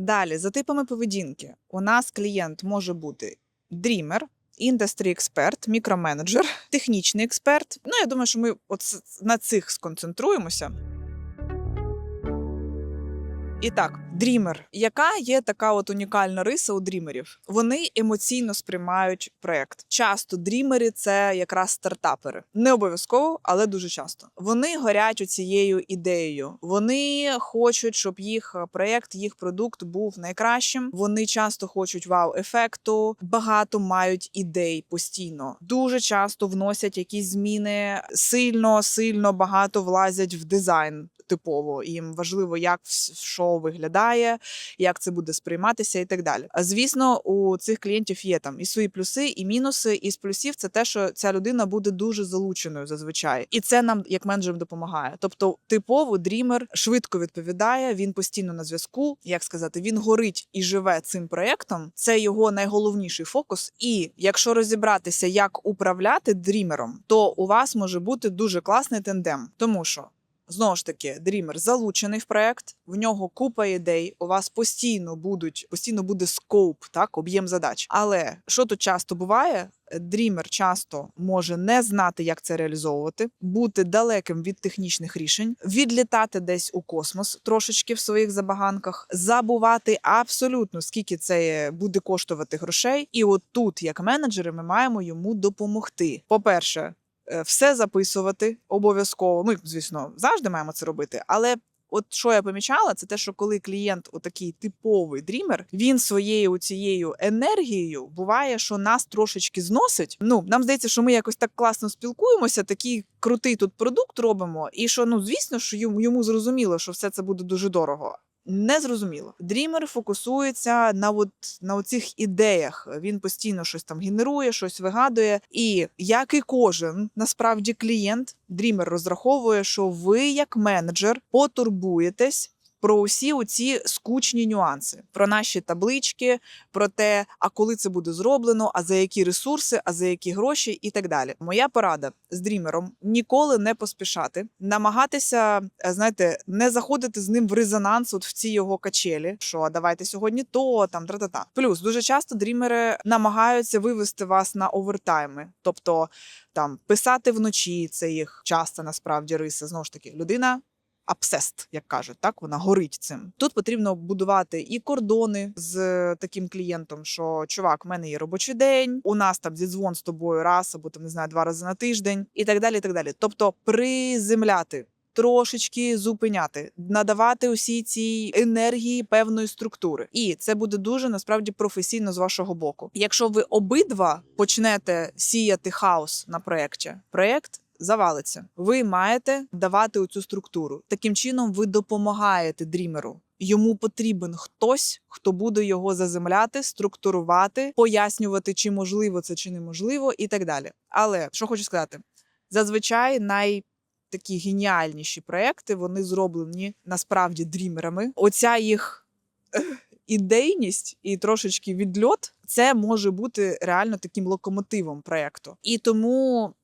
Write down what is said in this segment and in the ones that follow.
Далі, за типами поведінки, у нас клієнт може бути дрімер, індустрі експерт, мікроменеджер, технічний експерт. Ну, я думаю, що ми от на цих сконцентруємося. І так, дрімер. Яка є така от унікальна риса у дрімерів? Вони емоційно сприймають проект. Часто дрімери це якраз стартапери. Не обов'язково, але дуже часто. Вони горять цією ідеєю. Вони хочуть, щоб їх е, проект, їх продукт був найкращим. Вони часто хочуть вау-ефекту, багато мають ідей постійно. Дуже часто вносять якісь зміни, сильно, сильно багато влазять в дизайн. Типово їм важливо, як що виглядає, як це буде сприйматися, і так далі. А звісно, у цих клієнтів є там і свої плюси, і мінуси. І з плюсів це те, що ця людина буде дуже залученою зазвичай, і це нам як менеджерам допомагає. Тобто, типово дрімер швидко відповідає. Він постійно на зв'язку. Як сказати, він горить і живе цим проектом. Це його найголовніший фокус. І якщо розібратися, як управляти дрімером, то у вас може бути дуже класний тендем, тому що. Знову ж таки, дрімер залучений в проект, в нього купа ідей. У вас постійно будуть постійно буде скоуп, так об'єм задач. Але що тут часто буває? Дрімер часто може не знати, як це реалізовувати, бути далеким від технічних рішень, відлітати десь у космос трошечки в своїх забаганках, забувати абсолютно скільки це буде коштувати грошей. І от тут, як менеджери, ми маємо йому допомогти. По-перше, е, все записувати обов'язково. Ми, звісно, завжди маємо це робити, але. От що я помічала, це те, що коли клієнт, отакий типовий дрімер, він своєю цією енергією буває, що нас трошечки зносить. Ну нам здається, що ми якось так класно спілкуємося, такий крутий тут продукт робимо, і що ну звісно, що йому зрозуміло, що все це буде дуже дорого. Не зрозуміло. Дрімер фокусується на от на оцих ідеях. Він постійно щось там генерує, щось вигадує. І як і кожен насправді клієнт, дрімер розраховує, що ви, як менеджер, потурбуєтесь. Про усі оці скучні нюанси, про наші таблички, про те, а коли це буде зроблено, а за які ресурси, а за які гроші, і так далі. Моя порада з дрімером ніколи не поспішати, намагатися, е, знаєте, не заходити з ним в резонанс, от в ці його качелі. Що «А давайте сьогодні то там тра-та-та. Плюс дуже часто дрімери намагаються вивести вас на овертайми, тобто там писати вночі. Це їх часто насправді риса. Знову ж таки, людина обсест, як кажуть, так вона горить цим. Тут потрібно будувати і кордони з е, таким клієнтом, що чувак, в мене є робочий день, у нас там зідзвон з тобою раз або там не знаю, два рази на тиждень, і так далі. і так далі. Тобто приземляти. Трошечки зупиняти, надавати усій цій енергії певної структури, і це буде дуже насправді професійно з вашого боку. Якщо ви обидва почнете сіяти хаос на проєкті, проєкт завалиться. Ви маєте давати цю структуру. Таким чином, ви допомагаєте дрімеру. Йому потрібен хтось, хто буде його заземляти, структурувати, пояснювати, чи можливо це, чи неможливо, і так далі. Але що хочу сказати, зазвичай най такі геніальніші проекти вони зроблені насправді дрімерами. Оця їх ідейність і трошечки відльот це може бути реально таким локомотивом проекту. І тому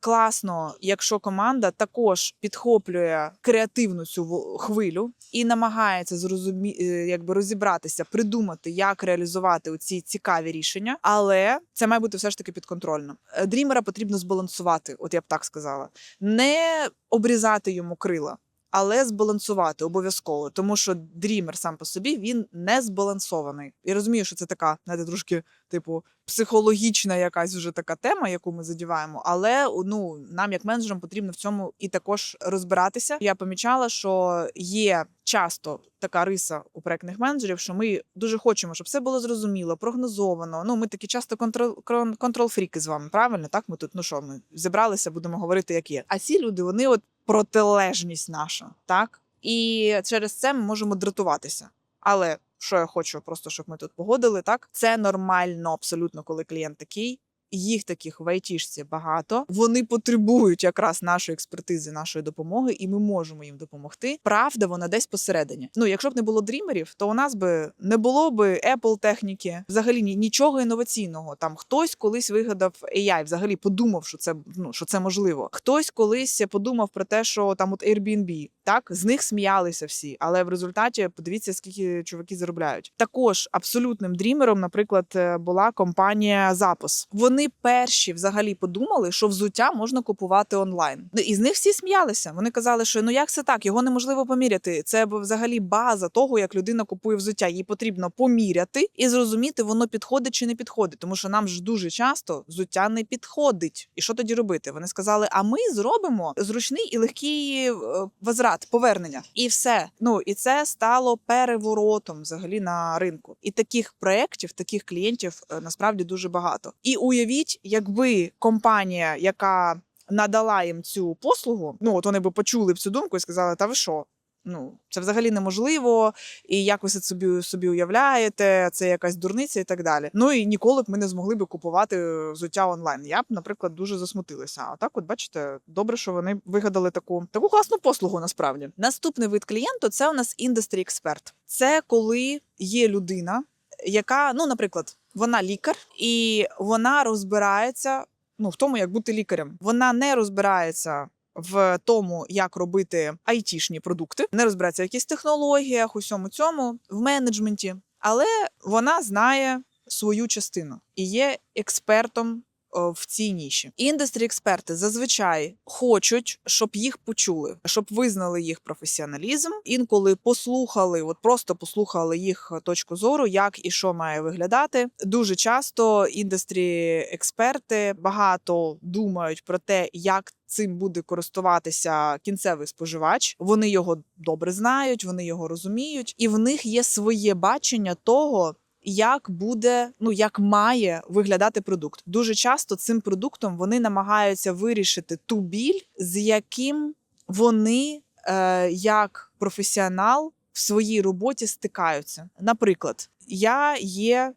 класно, якщо команда також підхоплює креативну цю хвилю і намагається зрозумі... е, якби розібратися, придумати, як реалізувати ці цікаві рішення, але це має бути все ж таки підконтрольно. Е, Дрімера потрібно збалансувати, от я б так сказала, не обрізати йому крила. Але збалансувати обов'язково, тому що дрімер сам по собі він не збалансований. Я розумію, що це така, знаєте, трошки типу психологічна якась вже така тема, яку ми задіваємо. Але ну нам, як менеджерам, потрібно в цьому і також розбиратися. Я помічала, що є часто така риса у проектних менеджерів, що ми дуже хочемо, щоб все було зрозуміло, прогнозовано. Ну, ми такі часто контрол контрол-фріки з вами. Правильно, так ми тут ну що, ми зібралися, будемо говорити, як є. А ці люди, вони от протилежність наша, так і через це ми можемо дратуватися. Але що я хочу, просто щоб ми тут погодили, так це нормально абсолютно, коли клієнт такий. Їх таких в айтішці багато. Вони потребують якраз нашої експертизи, нашої допомоги, і ми можемо їм допомогти. Правда, вона десь посередині. Ну, якщо б не було дрімерів, то у нас би не було би Apple техніки, взагалі нічого інноваційного. Там хтось колись вигадав AI, взагалі подумав, що це ну що це можливо. Хтось колись подумав про те, що там от Airbnb, так з них сміялися всі, але в результаті подивіться, скільки чуваки заробляють. Також абсолютним дрімером, наприклад, е, була компанія Запис. Вони перші взагалі подумали, що взуття можна купувати онлайн. Ну, І з них всі сміялися. Вони казали, що ну як це так, його неможливо поміряти. Це взагалі база того, як людина купує взуття. Їй потрібно поміряти і зрозуміти, воно підходить чи не підходить. Тому що нам ж дуже часто взуття не підходить. І що тоді робити? Вони сказали: а ми зробимо зручний і легкий е, возврат, повернення, і все. Ну і це стало переворотом взагалі на ринку. І таких проєктів, таких клієнтів е, насправді дуже багато. І уявіть, якби компанія, яка надала їм цю послугу, ну от вони би почули б цю думку і сказали: Та ви що? Ну, це взагалі неможливо, і як ви це собі собі уявляєте, це якась дурниця і так далі. Ну і ніколи б ми не змогли б купувати взуття онлайн. Я б, наприклад, дуже засмутилася. А так, от бачите, добре, що вони вигадали таку таку класну послугу. Насправді, наступний вид клієнту це у нас індустрі експерт. Це коли є людина, яка, ну, наприклад, вона лікар, і вона розбирається ну в тому, як бути лікарем. Вона не розбирається. В тому, як робити айтішні продукти, не розбирається в якісь технологіях, усьому цьому, в менеджменті, але вона знає свою частину і є експертом в цій ніші. Індустрі експерти зазвичай хочуть, щоб їх почули, щоб визнали їх професіоналізм. Інколи послухали, от просто послухали їх точку зору, як і що має виглядати. Дуже часто індустрі експерти багато думають про те, як. Цим буде користуватися кінцевий споживач. Вони його добре знають, вони його розуміють, і в них є своє бачення того, як буде, ну як має виглядати продукт. Дуже часто цим продуктом вони намагаються вирішити ту біль, з яким вони, е, як професіонал, в своїй роботі стикаються. Наприклад, я є е,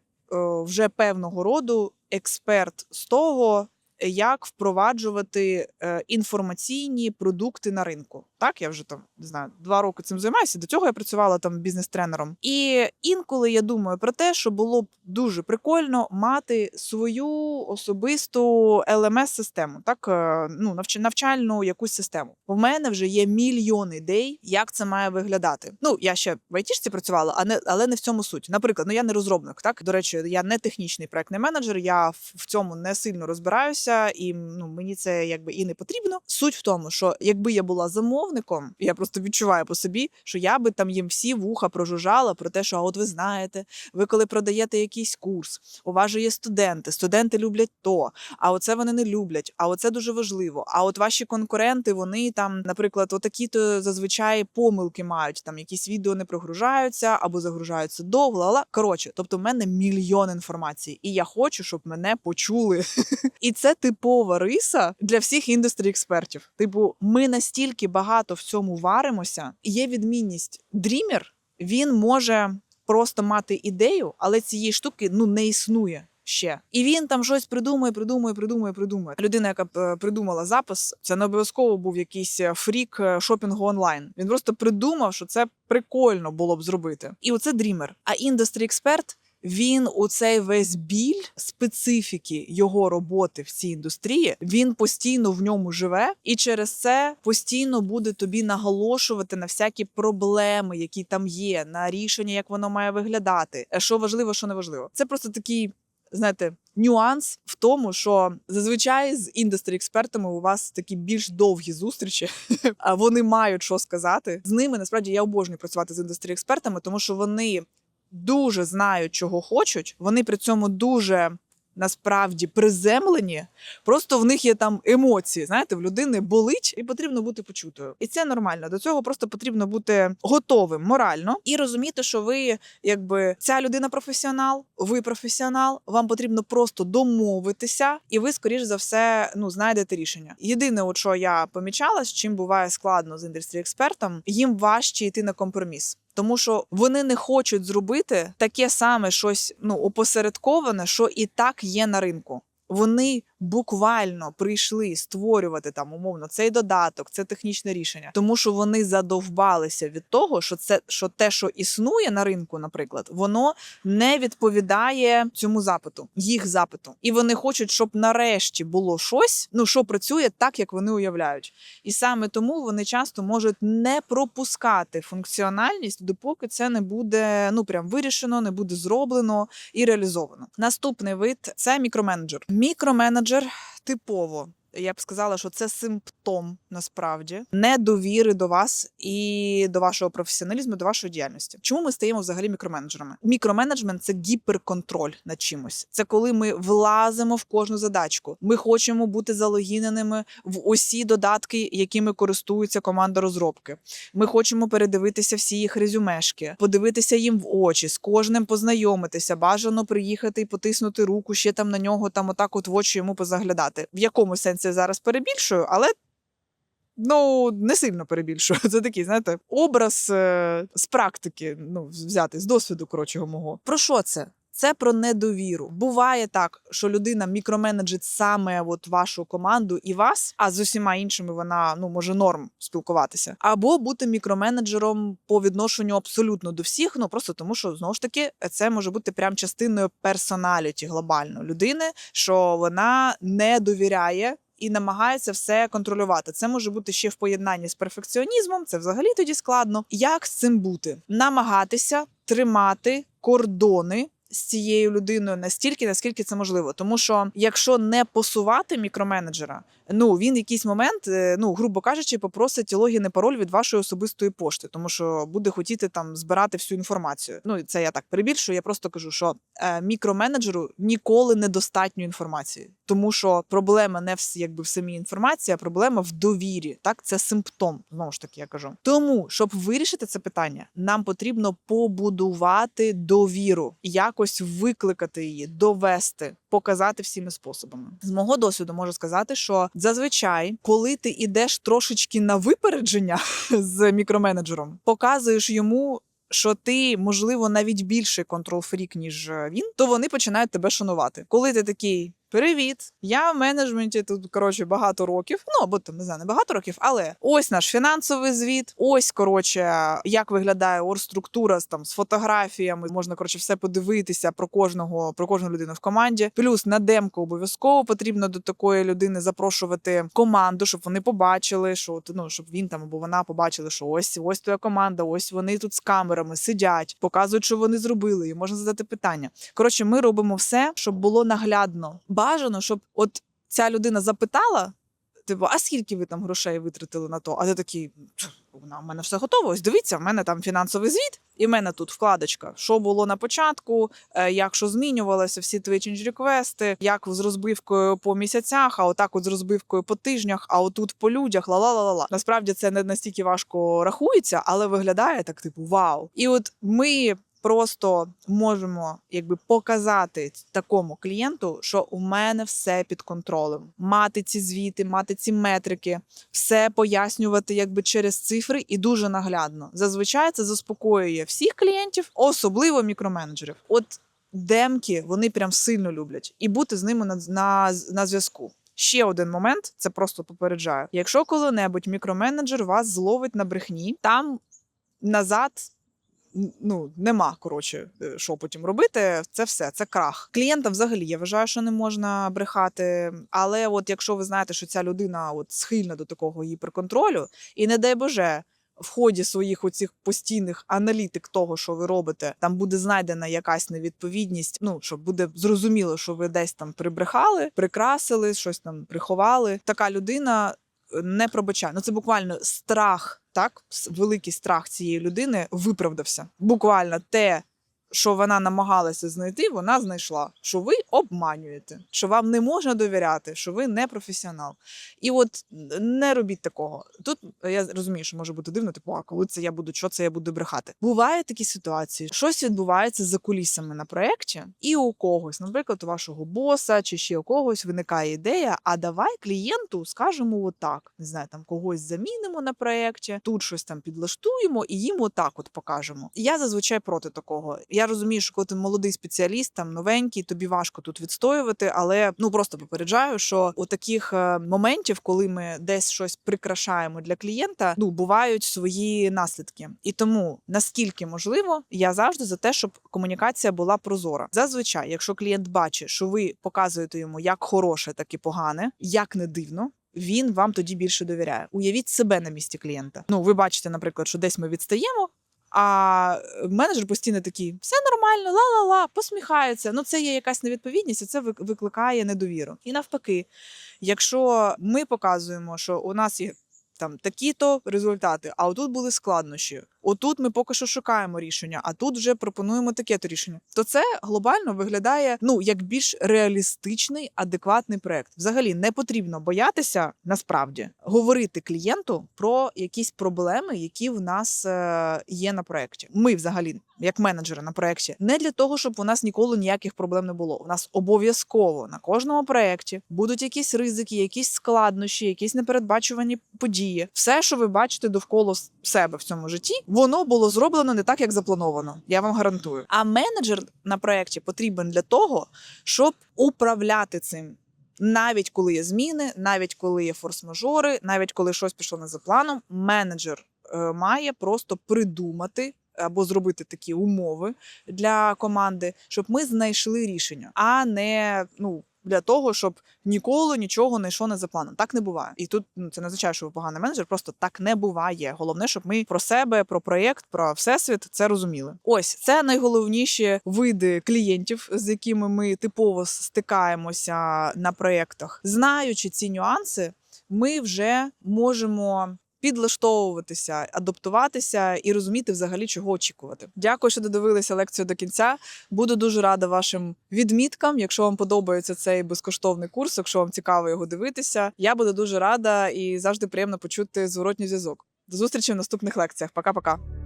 вже певного роду експерт з того. Як впроваджувати е, інформаційні продукти на ринку? Так, я вже там не знаю, два роки цим займаюся. До цього я працювала там бізнес-тренером. І інколи я думаю про те, що було б дуже прикольно мати свою особисту lms систему так е, ну навч- навчальну якусь систему. У мене вже є мільйон ідей, як це має виглядати. Ну я ще в айтішці працювала, а не але не в цьому суть. Наприклад, ну я не розробник. Так до речі, я не технічний проектний менеджер. Я в в цьому не сильно розбираюся, і ну мені це якби і не потрібно. Суть в тому, що якби я була замовником, я просто відчуваю по собі, що я би там їм всі вуха прожужжала про те, що а от ви знаєте, ви коли продаєте якийсь курс, у вас же є студенти, студенти люблять то, а оце вони не люблять, а оце дуже важливо. А от ваші конкуренти, вони там, наприклад, отакі то зазвичай помилки мають. Там якісь відео не прогружаються або загружаються довго. Але коротше, тобто, в мене мільйон інформації, і я хочу, щоб мене почули. І це типова риса для всіх індустрій експертів. Типу, ми настільки багато в цьому варимося. Є відмінність. Дрімер він може просто мати ідею, але цієї штуки ну не існує. Ще і він там щось придумує, придумує, придумує, придумує. Людина, яка е, придумала запис, це не обов'язково був якийсь е, фрік е, шопінгу онлайн. Він просто придумав, що це прикольно було б зробити. І оце дрімер. А індустрі експерт він у цей весь біль специфіки його роботи в цій індустрії. Він постійно в ньому живе, і через це постійно буде тобі наголошувати на всякі проблеми, які там є, на рішення, як воно має виглядати, е, що важливо, що не важливо. Це просто такий. Знаєте, нюанс в тому, що зазвичай з індустрі експертами у вас такі більш довгі зустрічі, а вони мають що сказати. З ними насправді я обожнюю працювати з індустрі експертами, тому що вони дуже знають, чого хочуть. Вони при цьому дуже насправді приземлені. Просто в них є там емоції. Знаєте, в людини болить і потрібно бути почутою. І це нормально. До цього просто потрібно бути готовим морально і розуміти, що ви, якби ця людина професіонал, ви професіонал. Вам потрібно просто домовитися, і ви, скоріш за все, ну знайдете рішення. Єдине, от що я помічала, з чим буває складно з індустрії експертом, їм важче йти на компроміс. Тому що вони не хочуть зробити таке саме щось ну опосередковане, що і так є на ринку. Вони буквально прийшли створювати там умовно цей додаток, це технічне рішення, тому що вони задовбалися від того, що це що те, що існує на ринку, наприклад, воно не відповідає цьому запиту, їх запиту, і вони хочуть, щоб нарешті було щось, ну що працює так, як вони уявляють. І саме тому вони часто можуть не пропускати функціональність, допоки це не буде ну прям вирішено, не буде зроблено і реалізовано. Наступний вид це мікроменеджер. Мікроменеджер типово. Я б сказала, що це симптом насправді недовіри до вас і до вашого професіоналізму, до вашої діяльності. Чому ми стаємо взагалі мікроменеджерами? Мікроменеджмент це гіперконтроль над чимось. Це коли ми влазимо в кожну задачку. Ми хочемо бути залогіненими в усі додатки, якими користується команда розробки. Ми хочемо передивитися всі їх резюмешки, подивитися їм в очі, з кожним познайомитися, бажано приїхати і потиснути руку ще там на нього, там отак от в очі йому позаглядати. В якому сенсі я зараз перебільшую, але. Ну, не сильно перебільшую. Це такий, знаєте, образ е, з практики, ну, взяти з досвіду, коротше мого. Про що це? Це про недовіру. Буває так, що людина мікроменеджить саме от вашу команду і вас, а з усіма іншими вона ну може норм спілкуватися, або бути мікроменеджером по відношенню абсолютно до всіх. Ну просто тому, що знову ж таки це може бути прям частиною персоналіті глобально людини, що вона не довіряє. І намагається все контролювати. Це може бути ще в поєднанні з перфекціонізмом. Це взагалі тоді складно. Як з цим бути? Намагатися тримати кордони з цією людиною настільки, наскільки це можливо. Тому що якщо не посувати мікроменеджера, ну він якийсь момент, е, ну грубо кажучи, попросить логін і пароль від вашої особистої пошти, тому що буде хотіти там збирати всю інформацію. Ну це я так перебільшую. Я просто кажу, що е, мікроменеджеру ніколи недостатньо інформації, тому що проблема не в якби в самій інформації, а проблема в довірі. Так, це симптом. Знову ж таки, я кажу. Тому щоб вирішити це питання, нам потрібно побудувати довіру, якось викликати її, довести, показати всіми способами. З мого досвіду можу сказати, що зазвичай, коли ти йдеш трошечки на випередження з мікроменеджером, показуєш йому. Що ти, можливо, навіть більше контрол-фрік, ніж е, він, то вони починають тебе шанувати. Коли ти такий. Привіт, я в менеджменті тут коротше багато років. Ну або там не знаю, не багато років, але ось наш фінансовий звіт. Ось коротше, як виглядає оргструктура там з фотографіями. Можна коротше все подивитися про кожного, про кожну людину в команді. Плюс на демку обов'язково потрібно до такої людини запрошувати команду, щоб вони побачили, що ну щоб він там або вона побачили, що ось ось твоя команда, ось вони тут з камерами сидять, показують, що вони зробили, і можна задати питання. Коротше, ми робимо все, щоб було наглядно. Бажано, щоб от ця людина запитала. Типу, а скільки ви там грошей витратили на то? А ти такий, вона в мене все готово. Ось дивіться, в мене там фінансовий звіт, і в мене тут вкладочка. Що було на початку, е, як що змінювалося, всі твої реквести, як з розбивкою по місяцях, а отак от з розбивкою по тижнях, а отут по людях, ла-ла-ла-ла. Насправді це не настільки важко рахується, але виглядає так, типу, вау. І от ми просто можемо якби показати такому клієнту, що у мене все під контролем. Мати ці звіти, мати ці метрики, все пояснювати якби через цифри і дуже наглядно. Зазвичай це заспокоює всіх клієнтів, особливо мікроменеджерів. От демки вони прям сильно люблять і бути з ними на, на, на зв'язку. Ще один момент, це просто попереджаю. Якщо коли-небудь мікроменеджер вас зловить на брехні, там назад ну нема коротше, е, що потім робити. Це все, це крах. Клієнтам взагалі я вважаю, що не можна брехати. Але от якщо ви знаєте, що ця людина от схильна до такого гіперконтролю, і не дай Боже. В ході своїх оцих постійних аналітик того, що ви робите, там буде знайдена якась невідповідність. Ну щоб буде зрозуміло, що ви десь там прибрехали, прикрасили, щось там приховали. Така людина не пробачає. Ну це буквально страх, так великий страх цієї людини виправдався. Буквально те, що вона намагалася знайти, вона знайшла. Що ви обманюєте, що вам не можна довіряти, що ви не професіонал. І от не робіть такого. Тут я розумію, що може бути дивно, типу, а коли це я буду, що це я буду брехати. Буває такі ситуації, щось відбувається за кулісами на проєкті, і у когось, наприклад, у вашого боса чи ще у когось виникає ідея: а давай клієнту скажемо отак. Не знаю, там когось замінимо на проєкті, тут щось там підлаштуємо і їм отак от покажемо. Я зазвичай проти такого. Я Розумію, що коли ти молодий спеціаліст, там новенький, тобі важко тут відстоювати, але ну просто попереджаю, що у таких е, моментів, коли ми десь щось прикрашаємо для клієнта, ну бувають свої наслідки. І тому наскільки можливо, я завжди за те, щоб комунікація була прозора. Зазвичай, якщо клієнт бачить, що ви показуєте йому як хороше, так і погане, як не дивно. Він вам тоді більше довіряє. Уявіть себе на місці клієнта. Ну, ви бачите, наприклад, що десь ми відстаємо, а менеджер постійно такий: все нормально, ла-ла-ла, посміхається. Ну, це є якась невідповідність, і це вик- викликає недовіру. І навпаки, якщо ми показуємо, що у нас є там такі-то результати, а отут були складнощі. Отут ми поки що шукаємо рішення, а тут вже пропонуємо таке-то рішення. То це глобально виглядає ну як більш реалістичний, адекватний проект. Взагалі не потрібно боятися насправді говорити клієнту про якісь проблеми, які в нас е, є на проекті. Ми, взагалі, як менеджери на проекті, не для того, щоб у нас ніколи ніяких проблем не було. У нас обов'язково на кожному проекті будуть якісь ризики, якісь складнощі, якісь непередбачувані події. Все, що ви бачите довкола себе в цьому житті, воно було зроблено не так, як заплановано. Я вам гарантую. А менеджер на проекті потрібен для того, щоб управляти цим. Навіть коли є зміни, навіть коли є форс-мажори, навіть коли щось пішло не за планом, менеджер е, має просто придумати або зробити такі умови для команди, щоб ми знайшли рішення, а не ну. Для того, щоб ніколи нічого не йшло не за планом. Так не буває. І тут ну, це не означає, що ви поганий менеджер, просто так не буває. Головне, щоб ми про себе, про проєкт, про всесвіт це розуміли. Ось це найголовніші види клієнтів, з якими ми типово стикаємося на проєктах. Знаючи ці нюанси, ми вже можемо. Підлаштовуватися, адаптуватися і розуміти взагалі, чого очікувати. Дякую, що додивилися лекцію до кінця. Буду дуже рада вашим відміткам. Якщо вам подобається цей безкоштовний курс, якщо вам цікаво його дивитися, я буду дуже рада і завжди приємно почути зворотній зв'язок. До зустрічі в наступних лекціях. Пока-пока.